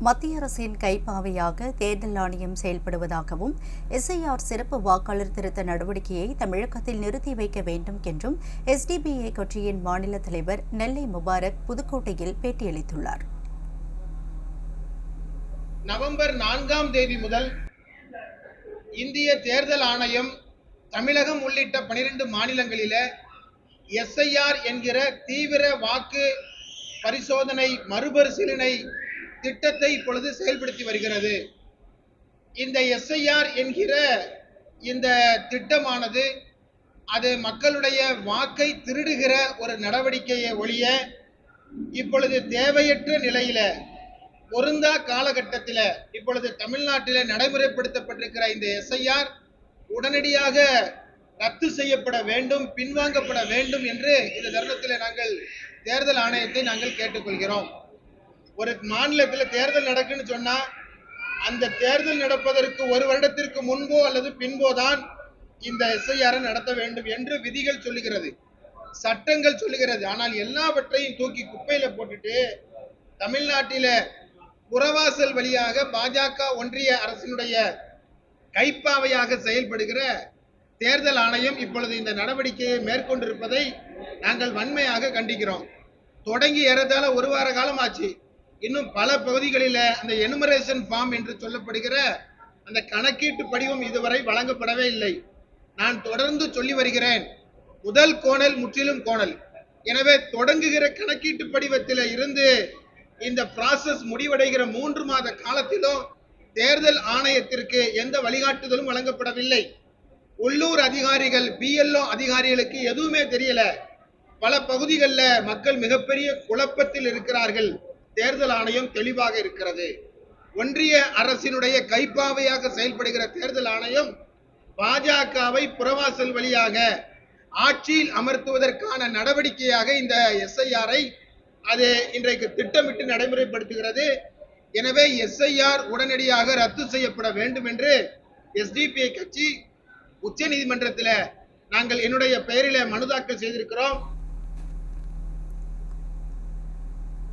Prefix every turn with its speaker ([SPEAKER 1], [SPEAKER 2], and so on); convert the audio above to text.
[SPEAKER 1] மத்திய அரசின் கைப்பாவையாக தேர்தல் ஆணையம் செயல்படுவதாகவும் எஸ்ஐஆர் சிறப்பு வாக்காளர் திருத்த நடவடிக்கையை தமிழகத்தில் நிறுத்தி வைக்க வேண்டும் என்றும் எஸ்டிபிஐ கட்சியின் மாநில தலைவர் நெல்லை முபாரக் புதுக்கோட்டையில் பேட்டியளித்துள்ளார்.
[SPEAKER 2] நவம்பர் நான்காம் தேதி முதல் இந்திய தேர்தல் ஆணையம் தமிழகம் உள்ளிட்ட பனிரெண்டு மாநிலங்களில எஸ்ஐஆர் என்கிற தீவிர வாக்கு பரிசோதனை மறுபரிசீலனை திட்டத்தை இப்பொழுது செயல்படுத்தி வருகிறது. இந்த எஸ்ஐஆர் என்கிற இந்த திட்டமானது அது மக்களுடைய வாக்கை திருடுகிற ஒரு நடவடிக்கையை ஒழிய இப்பொழுது தேவையற்ற நிலையில பொருந்தா காலகட்டத்தில் இப்பொழுது தமிழ்நாட்டில் நடைமுறைப்படுத்தப்பட்டிருக்கிற இந்த எஸ்ஐஆர் உடனடியாக ரத்து செய்யப்பட வேண்டும் பின்வாங்கப்பட வேண்டும் என்று இந்த தருணத்தில் நாங்கள் தேர்தல் ஆணையத்தை நாங்கள் கேட்டுக்கொள்கிறோம். ஒரு மாநிலத்தில் தேர்தல் நடக்குன்னு சொன்னா அந்த தேர்தல் நடப்பதற்கு ஒரு வருடத்திற்கு முன்போ அல்லது பின்போ தான் இந்த எஸ்ஐஆர் நடத்த வேண்டும் என்று விதிகள் சொல்லுகிறது சட்டங்கள் சொல்லுகிறது. ஆனால் எல்லாவற்றையும் தூக்கி குப்பையில போட்டுட்டு தமிழ்நாட்டில புறவாசல் வழியாக பாஜக ஒன்றிய அரசினுடைய கைப்பாவையாக செயல்படுகிற தேர்தல் ஆணையம் இப்பொழுது இந்த நடவடிக்கையை மேற்கொண்டிருப்பதை நாங்கள் வன்மையாக கண்டிக்கிறோம். தொடங்கி ஏறத்தாழ ஒரு வார காலம் ஆச்சு. இன்னும் பல பகுதிகளில் அந்த எனுமரேஷன் ஃபார்ம் என்று சொல்லப்படுகிற அந்த கணக்கீட்டு படிவம் இதுவரை வழங்கப்படவே இல்லை. நான் தொடர்ந்து சொல்லி வருகிறேன். முதல் கோணல் முற்றிலும் கோணல். எனவே தொடங்குகிற கணக்கீட்டு படிவத்தில் இருந்து இந்த ப்ராசஸ் முடிவடைகிற மூன்று மாத காலத்திலும் தேர்தல் ஆணையத்திற்கு எந்த வழிகாட்டுதலும் வழங்கப்படவில்லை. உள்ளூர் அதிகாரிகள் பிஎல்ஓ அதிகாரிகளுக்கு எதுவுமே தெரியல. பல பகுதிகளில் மக்கள் மிகப்பெரிய குழப்பத்தில் இருக்கிறார்கள். தேர்தல் ஆணையம் தெளிவாக இருக்கிறது. ஒன்றிய அரசினுடைய கைப்பாவையாக செயல்படுகிற தேர்தல் ஆணையம் பாஜகவை புறவாசல் வழியாக ஆட்சியில் அமர்த்துவதற்கான நடவடிக்கையாக இந்த எஸ்ஐஆரை அது இன்றைக்கு திட்டமிட்டு நடைமுறைப்படுத்துகிறது. எனவே எஸ்ஐஆர் உடனடியாக ரத்து செய்யப்பட வேண்டும் என்று எஸ்டிபிஐ கட்சி உச்ச நீதிமன்றத்தில் நாங்கள் என்னுடைய பெயரில் மனு தாக்கல் செய்திருக்கிறோம்.